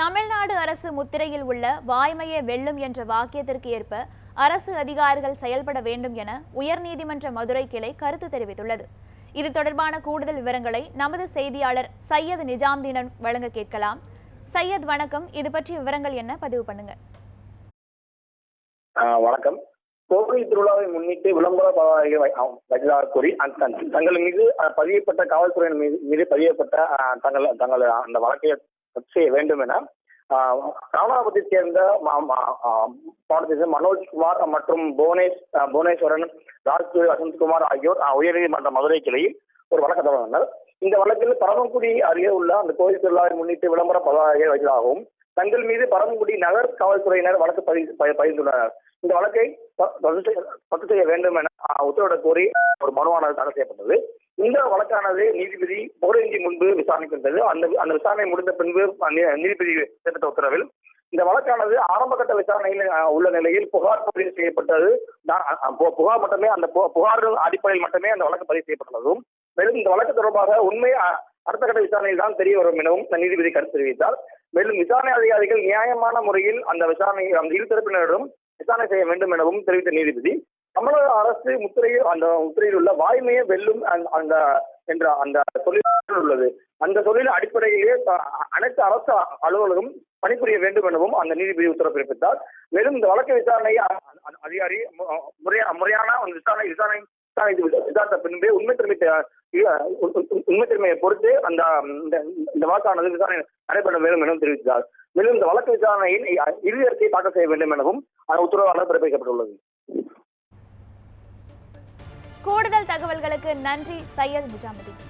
தமிழ்நாடு அரசு முத்திரையில் உள்ள வாய்மையே வெல்லும் என்ற வாக்கியத்திற்கு ஏற்ப அரசு அதிகாரிகள் செயல்பட வேண்டும் என உயர்நீதிமன்ற மதுரை கிளை கருத்து தெரிவித்துள்ளது. இது தொடர்பான கூடுதல் விவரங்களை நமது செய்தியாளர் சையத் நிஜாம்தீனன் வழங்க கேட்கலாம். சையத் வணக்கம். இது பற்றிய விவரங்கள் என்ன? பதிவு பண்ணுங்க. வணக்கம். கோவில் திருவிழாவை முன்னிட்டு விளம்பர பதாகைகள் கூறி தங்கள் மீது பதியப்பட்ட காவல்துறையின் மீது மீது பதியப்பட்ட தங்கள் தங்கள் அந்த வழக்கை செய்ய வேண்டும் என ஆஹ், சேர்ந்த ம- ம- ஆஹ், மற்றும் புவனேஷ் புவனேஸ்வரன் ராஜ்குமார் வசந்த்குமார் ஆகியோர் உயர்நீதிமன்ற மதுரை கிளையில் ஒரு வழக்கு தொடர்ந்தனர். இந்த வழக்கில் பரமக்குடி அருகே உள்ள அந்த கோயில் திருவிழாவை முன்னிட்டு விளம்பர பதாகை வைத்ததாகவும் தங்கள் மீது பரமக்குடி நகர் காவல்துறையினர் வழக்கு பதிவு பகிர்ந்துள்ளனர் பதிந்துள்ளனர். இந்த வழக்கை ப- ரத்து செய்ய- வேண்டும் என உத்தரவிடக் கோரி ஒரு மனுவானது தாக்கல் செய்யப்பட்டது. இந்த வழக்கானது நீதிபதி புகழேந்தி முன்பு விசாரணைக்கு வந்தது அந்த அந்த விசாரணை முடிந்த பின்பு நீதிபதி பிறப்பித்த உத்தரவில் இந்த வழக்கானது ஆரம்ப கட்ட விசாரணையில் உள்ள நிலையில் புகார் பதிவு செய்யப்பட்டது. புகார் மட்டுமே அந்த பு- புகார்கள் அடிப்படையில் மட்டுமே அந்த வழக்கு பதிவு செய்யப்பட்டுள்ளதும் மேலும் இந்த வழக்கு தொடர்பாக உண்மை அஹ், அடுத்த கட்ட விசாரணையில் தான் தெரிய வரும் எனவும் நீதிபதி கருத்து தெரிவித்தார். மேலும் விசாரணை அதிகாரிகள் நியாயமான முறையில் அந்த விசாரணை அந்த இரு தரப்பினரிடம் விசாரணை செய்ய வேண்டும் எனவும் தெரிவித்த நீதிபதி தமிழக அரசு முத்திரையில் அந்த முத்திரையில் உள்ள வாய்மையை வெல்லும் அந்த- என்ற அந்த தொழில் உள்ளது. அந்த தொழில் அடிப்படையிலே அனைத்து அரசு அலுவலகம் பணிபுரிய வேண்டும் எனவும் அந்த நீதிபதி உத்தரவு பிறப்பித்தார். மேலும் இந்த வழக்கு விசாரணை அதிகாரி முறையா முறையான அந்த விசாரணை விசாரணை விசாரணை விசாரித்த பின்பே உண்மை உண்மைத்திறமையை உண்மை பொறுத்து அந்த இந்த- இந்த வழக்கானது விசாரணை நடைபெற வேண்டும் எனவும் தெரிவித்தார். மேலும் இந்த வழக்கு விசாரணையின் இறுதி அறிக்கையை தாக்கல் செய்ய வேண்டும் எனவும் அந்த உத்தரவாளர் பிறப்பிக்கப்பட்டுள்ளது. கூடுதல் தகவல்களுக்கு நன்றி. சையத் நிஜாமுதீன்